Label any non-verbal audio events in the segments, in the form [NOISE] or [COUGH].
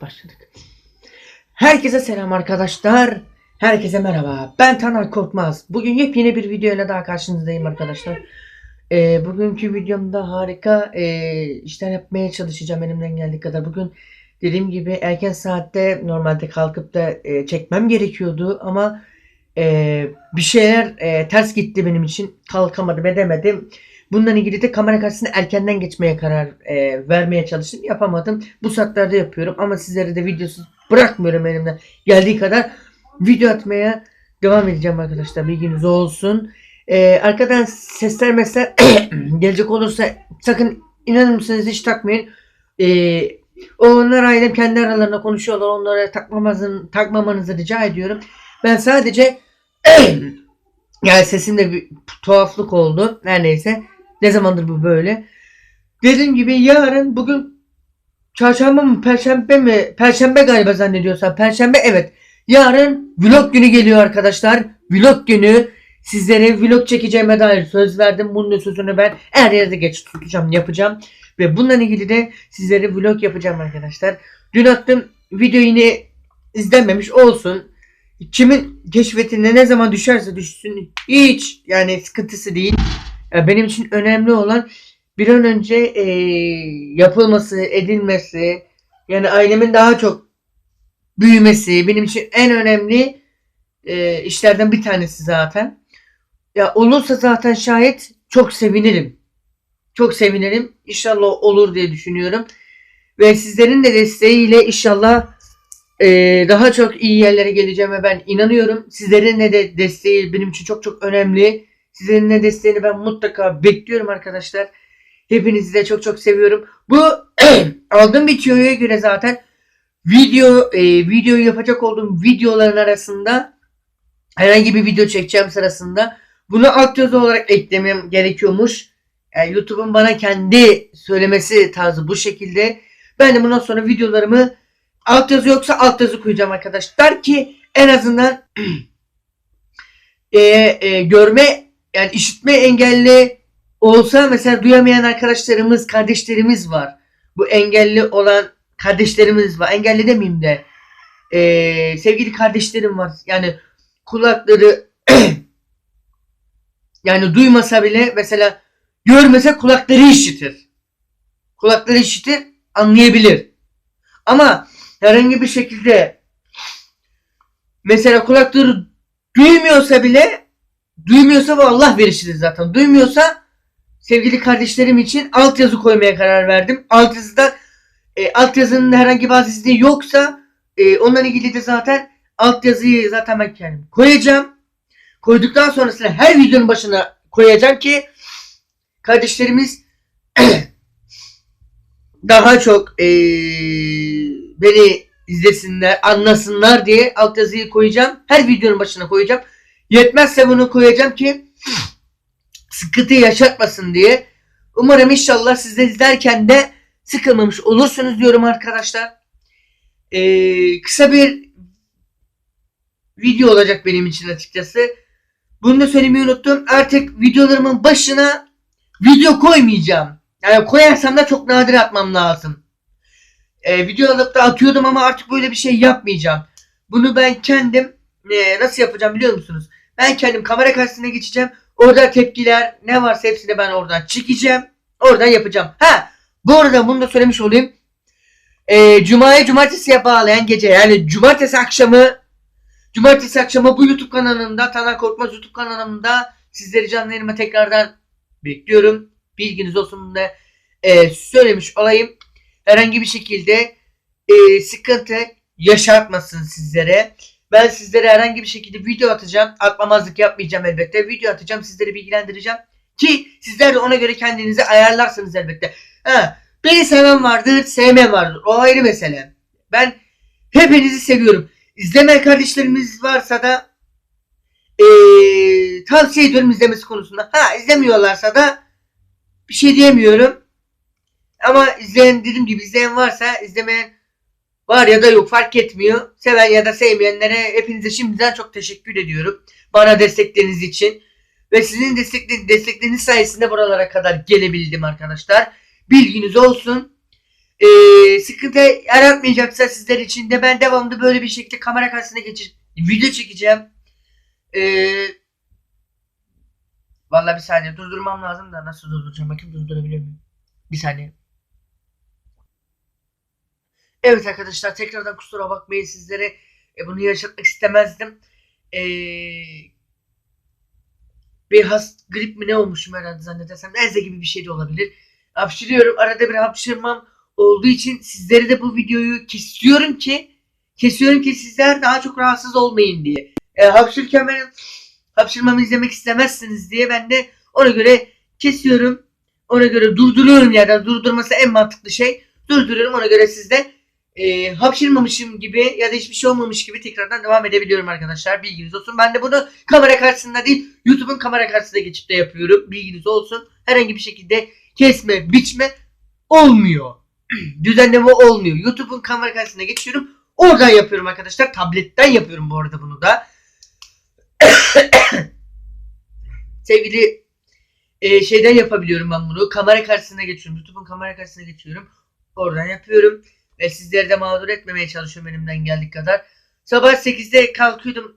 başladık. Herkese selam arkadaşlar. Herkese merhaba. Ben Taner Korkmaz. Bugün yepyeni bir videoyla daha karşınızdayım arkadaşlar. Ee, bugünkü videomda harika e, işler yapmaya çalışacağım elimden geldiği kadar. Bugün dediğim gibi erken saatte normalde kalkıp da e, çekmem gerekiyordu ama e, bir şeyler e, ters gitti benim için. Kalkamadım edemedim. Bundan ilgili de kamera karşısına erkenden geçmeye karar e, vermeye çalıştım. Yapamadım. Bu saatlerde yapıyorum ama sizlere de videosuz bırakmıyorum elimden geldiği kadar video atmaya devam edeceğim arkadaşlar. Bilginiz olsun. E, arkadan sesler mesler [CLEARS THROAT] gelecek olursa sakın inanır mısınız hiç takmayın. E, onlar ailem kendi aralarında konuşuyorlar. Onlara takmamanızı, takmamanızı rica ediyorum. Ben sadece [CLEARS THROAT] yani sesimde bir tuhaflık oldu. Her neyse. Ne zamandır bu böyle. Dediğim gibi yarın bugün çarşamba mı perşembe mi? Perşembe galiba zannediyorsam. Perşembe evet. Yarın vlog günü geliyor arkadaşlar. Vlog günü. Sizlere vlog çekeceğime dair söz verdim. Bunun sözünü ben her yerde geç tutacağım, yapacağım. Ve bununla ilgili de sizlere vlog yapacağım arkadaşlar. Dün attım video yine izlenmemiş olsun. Kimin keşfetine ne zaman düşerse düşsün hiç yani sıkıntısı değil. Ya benim için önemli olan bir an önce e, yapılması, edilmesi, yani ailemin daha çok büyümesi benim için en önemli e, işlerden bir tanesi zaten. Ya olursa zaten şayet çok sevinirim. Çok sevinirim. İnşallah olur diye düşünüyorum. Ve sizlerin de desteğiyle inşallah e, daha çok iyi yerlere geleceğime ben inanıyorum. Sizlerin de desteği benim için çok çok önemli. Sizlerin de desteğini ben mutlaka bekliyorum arkadaşlar. Hepinizi de çok çok seviyorum. Bu [CLEARS THROAT] aldığım tüyoya göre zaten video e, videoyu yapacak olduğum videoların arasında herhangi bir video çekeceğim sırasında bunu altyazı olarak eklemem gerekiyormuş. Yani YouTube'un bana kendi söylemesi tarzı bu şekilde. Ben de bundan sonra videolarımı altyazı yoksa altyazı koyacağım arkadaşlar ki en azından [CLEARS THROAT] e, e, görme yani işitme engelli olsa mesela duyamayan arkadaşlarımız, kardeşlerimiz var. Bu engelli olan kardeşlerimiz var. Engelli demeyeyim de e, sevgili kardeşlerim var. Yani kulakları [CLEARS THROAT] yani duymasa bile mesela görmese kulakları işitir. Kulakları işitir, anlayabilir. Ama herhangi bir şekilde mesela kulakları duymuyorsa bile duymuyorsa bu Allah verişidir zaten. Duymuyorsa sevgili kardeşlerim için altyazı koymaya karar verdim. Altyazıda e, altyazının herhangi bir azizliği yoksa e, onunla ilgili de zaten altyazıyı zaten ben kendim koyacağım. Koyduktan sonrasında her videonun başına koyacağım ki kardeşlerimiz [CLEARS THROAT] daha çok e, beni izlesinler, anlasınlar diye altyazıyı koyacağım. Her videonun başına koyacağım. Yetmezse bunu koyacağım ki sıkıntı yaşatmasın diye. Umarım inşallah siz de izlerken de sıkılmamış olursunuz diyorum arkadaşlar. Ee, kısa bir video olacak benim için açıkçası. Bunu da söylemeyi unuttum. Artık videolarımın başına video koymayacağım. Yani koyarsam da çok nadir atmam lazım. Ee, video alıp da atıyordum ama artık böyle bir şey yapmayacağım. Bunu ben kendim e, nasıl yapacağım biliyor musunuz? Ben kendim kamera karşısına geçeceğim. Orada tepkiler ne varsa hepsini ben oradan çekeceğim. Oradan yapacağım. Ha bu arada bunu da söylemiş olayım. Ee, Cuma'ya cumartesiye bağlayan gece yani cumartesi akşamı cumartesi akşamı bu YouTube kanalında Taner Korkmaz YouTube kanalımda sizleri canlı yayınıma tekrardan bekliyorum. Bilginiz olsun bunu da e, söylemiş olayım. Herhangi bir şekilde e, sıkıntı yaşatmasın sizlere. Ben sizlere herhangi bir şekilde video atacağım. Atmamazlık yapmayacağım elbette. Video atacağım. Sizleri bilgilendireceğim. Ki sizler de ona göre kendinizi ayarlarsınız elbette. Ha, beni seven vardır, sevmeyen vardır. O ayrı mesele. Ben hepinizi seviyorum. İzlemeyen kardeşlerimiz varsa da ee, tavsiye ediyorum izlemesi konusunda. Ha izlemiyorlarsa da bir şey diyemiyorum. Ama izleyen dediğim gibi izleyen varsa izlemeyen var ya da yok fark etmiyor. Seven ya da sevmeyenlere hepinize şimdiden çok teşekkür ediyorum. Bana destekleriniz için. Ve sizin destekleriniz, sayesinde buralara kadar gelebildim arkadaşlar. Bilginiz olsun. Ee, sıkıntı yaratmayacaksa sizler için de ben devamlı böyle bir şekilde kamera karşısına geçip video çekeceğim. Ee, Vallahi bir saniye durdurmam lazım da nasıl durduracağım bakayım durdurabiliyor muyum? Bir saniye. Evet arkadaşlar tekrardan kusura bakmayın sizlere e, bunu yaşatmak istemezdim. Ee, bir has grip mi ne olmuşum herhalde zannedersem nezle gibi bir şey de olabilir. Hapşırıyorum arada bir hapşırmam olduğu için sizlere de bu videoyu kesiyorum ki kesiyorum ki sizler daha çok rahatsız olmayın diye. E, hapşırırken benim hapşırmamı izlemek istemezsiniz diye ben de ona göre kesiyorum. Ona göre durduruyorum ya da durdurması en mantıklı şey. Durduruyorum ona göre sizde e, hapşırmamışım gibi ya da hiçbir şey olmamış gibi tekrardan devam edebiliyorum arkadaşlar. Bilginiz olsun. Ben de bunu kamera karşısında değil YouTube'un kamera karşısında geçip de yapıyorum. Bilginiz olsun. Herhangi bir şekilde kesme, biçme olmuyor. [CLEARS THROAT] Düzenleme olmuyor. YouTube'un kamera karşısına geçiyorum. Oradan yapıyorum arkadaşlar. Tabletten yapıyorum bu arada bunu da. [CLEARS THROAT] Sevgili e, şeyden yapabiliyorum ben bunu. Kamera karşısına geçiyorum. YouTube'un kamera karşısına geçiyorum. Oradan yapıyorum. Ve sizleri de mağdur etmemeye çalışıyorum elimden geldiği kadar. Sabah 8'de kalkıyordum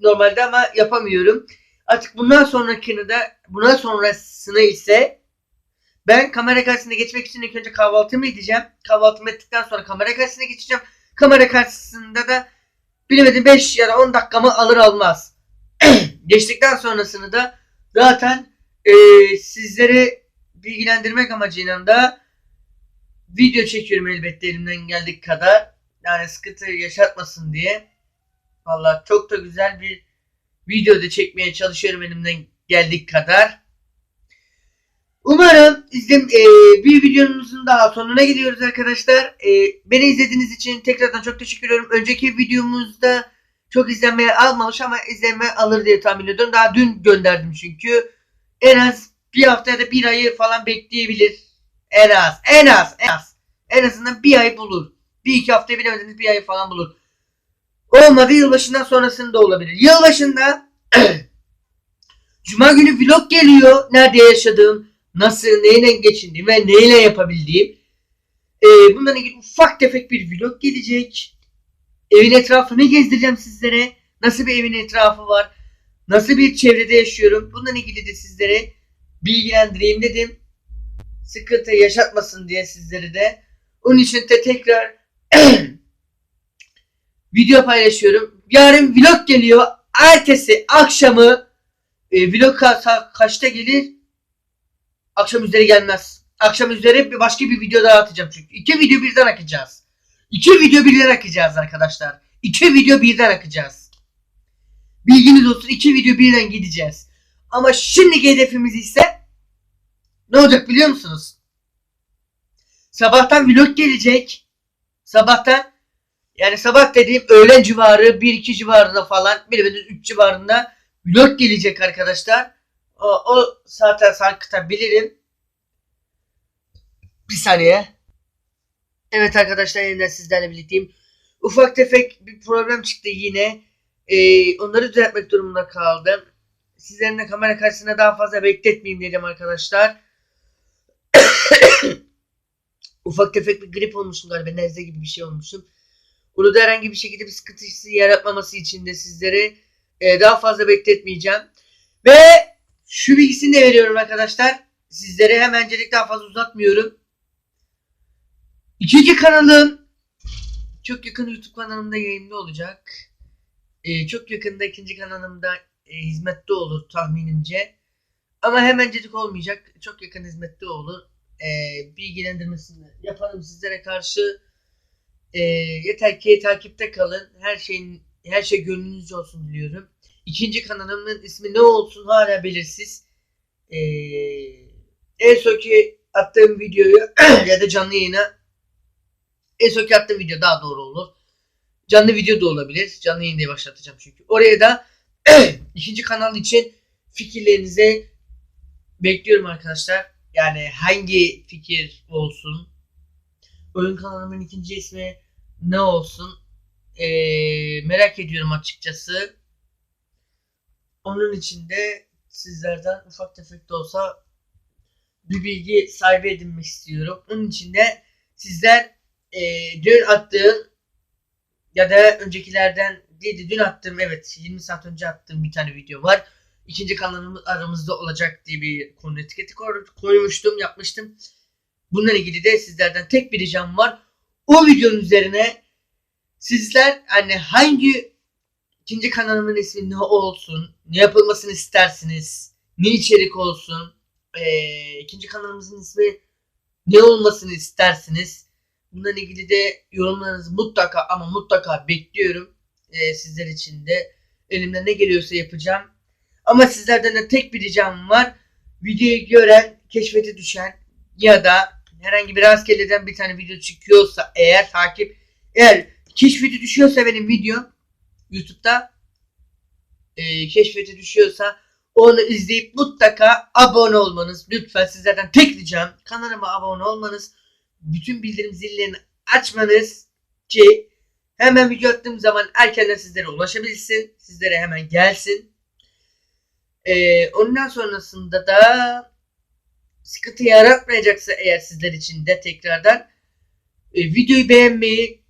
normalde ama yapamıyorum. Artık bundan sonrakini de bundan sonrasını ise ben kamera karşısına geçmek için ilk önce kahvaltımı edeceğim. Kahvaltımı ettikten sonra kamera karşısına geçeceğim. Kamera karşısında da bilemedim 5 ya da 10 dakikamı alır almaz. [CLEARS THROAT] Geçtikten sonrasını da zaten e, sizleri bilgilendirmek amacıyla da video çekiyorum elbette elimden geldiği kadar. Yani sıkıntı yaşatmasın diye. Valla çok da güzel bir video da çekmeye çalışıyorum elimden geldiği kadar. Umarım izlem e, bir videomuzun daha sonuna gidiyoruz arkadaşlar. E, beni izlediğiniz için tekrardan çok teşekkür ediyorum. Önceki videomuzda çok izlenmeye almamış ama izlenme alır diye tahmin ediyorum. Daha dün gönderdim çünkü. En az bir hafta ya da bir ayı falan bekleyebilir. En az. En az. En az. En azından bir ay bulur. Bir iki hafta bilemediniz bir ay falan bulur. Olmadı yılbaşından sonrasında olabilir. Yılbaşında [CLEARS THROAT] Cuma günü vlog geliyor. Nerede yaşadığım, nasıl, neyle geçindiğim ve neyle yapabildiğim. Ee, bundan ilgili ufak tefek bir vlog gelecek. Evin etrafını gezdireceğim sizlere. Nasıl bir evin etrafı var. Nasıl bir çevrede yaşıyorum. Bundan ilgili de sizlere bilgilendireyim dedim. Sıkıntı yaşatmasın diye sizleri de. Onun için de tekrar [CLEARS THROAT] video paylaşıyorum. Yarın vlog geliyor. Ertesi akşamı e, vlog ka- kaçta gelir? Akşam üzeri gelmez. Akşam üzeri bir başka bir video daha atacağım çünkü. İki video birden akacağız. İki video birden akacağız arkadaşlar. İki video birden akacağız. Bilginiz olsun iki video birden gideceğiz. Ama şimdiki hedefimiz ise ne olacak biliyor musunuz? Sabahtan vlog gelecek. Sabahtan yani sabah dediğim öğlen civarı 1-2 civarında falan bilemediniz 3 civarında vlog gelecek arkadaşlar. O, o zaten sarkıtabilirim. Bir saniye. Evet arkadaşlar yeniden sizlerle birlikteyim. Ufak tefek bir problem çıktı yine. Ee, onları düzeltmek durumunda kaldım. Sizlerin de kamera karşısında daha fazla bekletmeyeyim dedim arkadaşlar. [COUGHS] Ufak tefek bir grip olmuşum galiba. Nezle gibi bir şey olmuşum. Bunu da herhangi bir şekilde bir sıkıntısı yaratmaması için de sizlere e, daha fazla bekletmeyeceğim. Ve şu bilgisini de veriyorum arkadaşlar. Sizlere hemencelik daha fazla uzatmıyorum. İkinci kanalım çok yakın YouTube kanalımda yayında olacak. Ee, çok yakında ikinci kanalımda e, hizmette olur tahminimce. Ama hemencecik olmayacak. Çok yakın hizmette olur. Ee, bilgilendirmesini yaparım sizlere karşı. Ee, yeter ki takipte kalın. Her şeyin her şey gönlünüzce olsun diliyorum. İkinci kanalımın ismi ne olsun hala belirsiz. Ee, en sonki attığım videoyu [CLEARS THROAT] ya da canlı yayına en sonki attığım video daha doğru olur. Canlı video da olabilir. Canlı yayını başlatacağım çünkü. Oraya da [CLEARS THROAT] ikinci kanal için fikirlerinizi bekliyorum arkadaşlar. Yani hangi fikir olsun? Oyun kanalımın ikinci ismi ne olsun? Ee, merak ediyorum açıkçası. Onun için de sizlerden ufak tefek de olsa bir bilgi sahibi edinmek istiyorum. Onun için de sizler e, dün attığım ya da öncekilerden değil de dün attığım evet 20 saat önce attığım bir tane video var. İkinci kanalımız aramızda olacak diye bir konu etiketi koy- koymuştum, yapmıştım. Bununla ilgili de sizlerden tek bir ricam var. O videonun üzerine sizler hani hangi ikinci kanalımın ismi ne olsun, ne yapılmasını istersiniz, ne içerik olsun, ee, ikinci kanalımızın ismi ne olmasını istersiniz. Bununla ilgili de yorumlarınızı mutlaka ama mutlaka bekliyorum. Ee, sizler için de elimden ne geliyorsa yapacağım. Ama sizlerden de tek bir ricam var. Videoyu gören, keşfete düşen ya da herhangi bir rastgeleden bir tane video çıkıyorsa eğer takip eğer keşfete düşüyorsa benim videom YouTube'da e, keşfete düşüyorsa onu izleyip mutlaka abone olmanız. Lütfen sizlerden tek ricam kanalıma abone olmanız. Bütün bildirim zillerini açmanız ki hemen video attığım zaman erkenden sizlere ulaşabilsin. Sizlere hemen gelsin. Ee, ondan sonrasında da sıkıntı yaratmayacaksa eğer sizler için de tekrardan e, videoyu beğenmeyi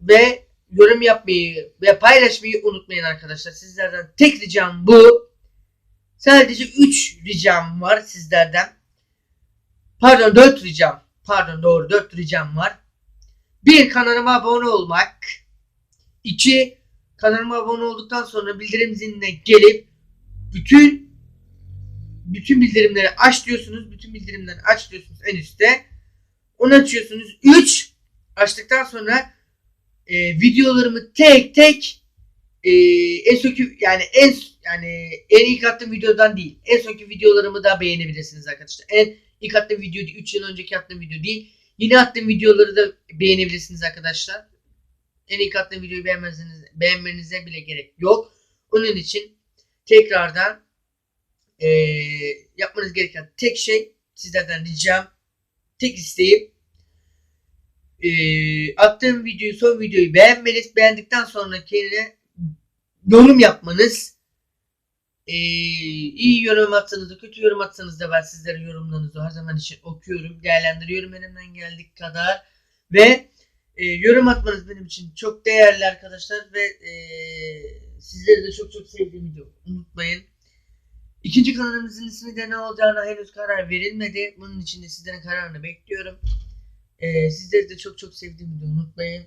ve yorum yapmayı ve paylaşmayı unutmayın arkadaşlar. Sizlerden tek ricam bu. Sadece 3 ricam var sizlerden. Pardon 4 ricam. Pardon doğru 4 ricam var. 1 kanalıma abone olmak. 2 kanalıma abone olduktan sonra bildirim ziline gelip bütün bütün bildirimleri aç diyorsunuz. Bütün bildirimleri aç diyorsunuz en üstte. Onu açıyorsunuz. 3 açtıktan sonra e, videolarımı tek tek e, en sonki yani en yani en ilk attığım videodan değil. En sonki videolarımı da beğenebilirsiniz arkadaşlar. En ilk attığım video değil, 3 yıl önceki attığım video değil. Yeni attığım videoları da beğenebilirsiniz arkadaşlar. En ilk attığım videoyu beğenmenize, beğenmenize bile gerek yok. Onun için tekrardan e, yapmanız gereken tek şey sizlerden ricam tek isteğim e, attığım videoyu son videoyu beğenmeniz beğendikten sonra kendine yorum yapmanız e, iyi yorum atsanız da kötü yorum atsanız da ben sizlere yorumlarınızı her zaman için okuyorum değerlendiriyorum elimden geldiği kadar ve e, yorum atmanız benim için çok değerli arkadaşlar ve e, sizleri de çok çok sevdiğimi de unutmayın. İkinci kanalımızın ismi de ne olacağına henüz karar verilmedi. Bunun için de sizlerin kararını bekliyorum. Ee, sizleri de çok çok sevdiğimi de unutmayın.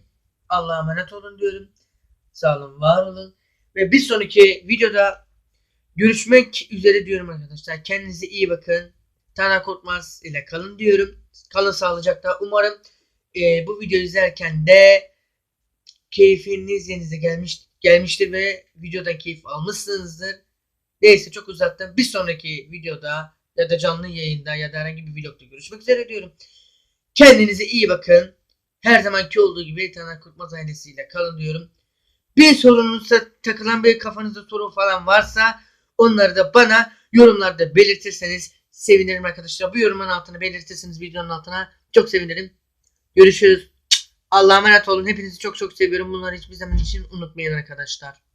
Allah'a emanet olun diyorum. Sağ olun, var olun. Ve bir sonraki videoda görüşmek üzere diyorum arkadaşlar. Kendinize iyi bakın. Tana Korkmaz ile kalın diyorum. Kalın sağlıcakla. Umarım e, bu videoyu izlerken de keyfiniz yerinize gelmiş, gelmiştir ve videodan keyif almışsınızdır. Neyse çok uzattım. Bir sonraki videoda ya da canlı yayında ya da herhangi bir vlogda görüşmek üzere diyorum. Kendinize iyi bakın. Her zamanki olduğu gibi Taner Korkmaz ailesiyle kalın diyorum. Bir sorunuzsa takılan bir kafanızda sorun falan varsa onları da bana yorumlarda belirtirseniz sevinirim arkadaşlar. Bu yorumun altına belirtirseniz videonun altına çok sevinirim. Görüşürüz. Allah'a emanet olun. Hepinizi çok çok seviyorum. Bunları hiçbir zaman için unutmayın arkadaşlar.